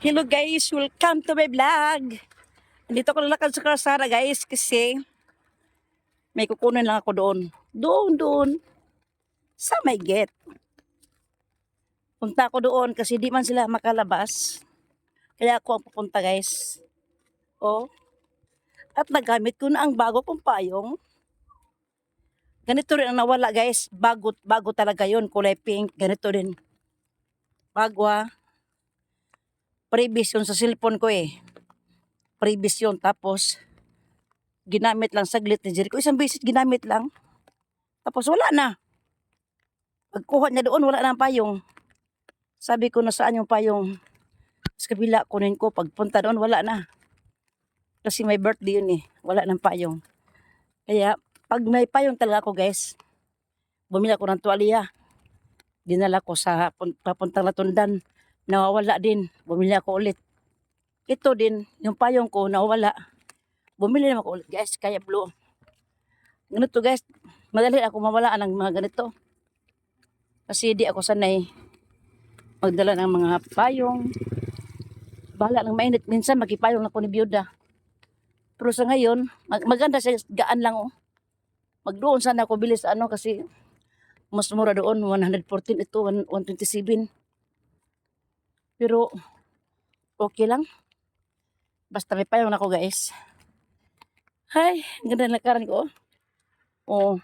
Hello guys, welcome to my vlog. Andito ko lalakad sa Karsara guys kasi may kukunin lang ako doon. Doon, doon. Sa may gate. Punta ako doon kasi di man sila makalabas. Kaya ako ang pupunta guys. Oh. At nagamit ko na ang bago kong payong. Ganito rin ang nawala guys. Bago, bago talaga yon Kulay pink. Ganito rin. Bago ah previous yun sa cellphone ko eh. Previous yun. Tapos, ginamit lang saglit ni Jericho. Isang beses ginamit lang. Tapos wala na. Pagkuha niya doon, wala na ang payong. Sabi ko, nasaan yung payong? Sa kabila, kunin ko. Pagpunta doon, wala na. Kasi may birthday yun eh. Wala ng payong. Kaya, pag may payong talaga ako guys, bumili ako ng tuwalya. Dinala ko sa pun- papuntang latundan nawawala din. Bumili ako ulit. Ito din, yung payong ko nawawala. Bumili naman ako ulit guys, kaya blue. Ganito guys, madali ako mawalaan ng mga ganito. Kasi di ako sanay magdala ng mga payong. Bahala ng mainit. Minsan magipayong ako ni Biyuda. Pero sa ngayon, mag- maganda siya, gaan lang oh. Magdoon sana ako bilis ano kasi mas mura doon, 114 ito, 127. Pero, okay lang. Basta may payong ako, guys. Ang ganda ng lakaran ko. Oh.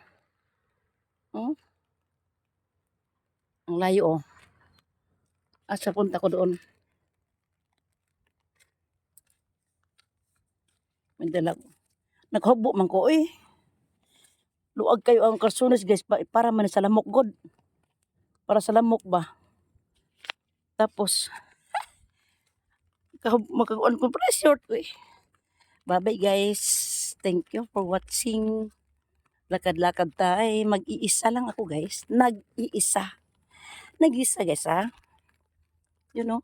Oh. Ang layo, oh. At sa punta ko doon. May dala ko. Naghubo man ko, eh. Luag kayo ang karsunas, guys, pa- para man sa lamok, god. Para sa lamok ba? Tapos, makakuan ko pala short ko eh. Bye-bye guys. Thank you for watching. Lakad-lakad tayo. Mag-iisa lang ako guys. Nag-iisa. Nag-iisa guys ha. You know.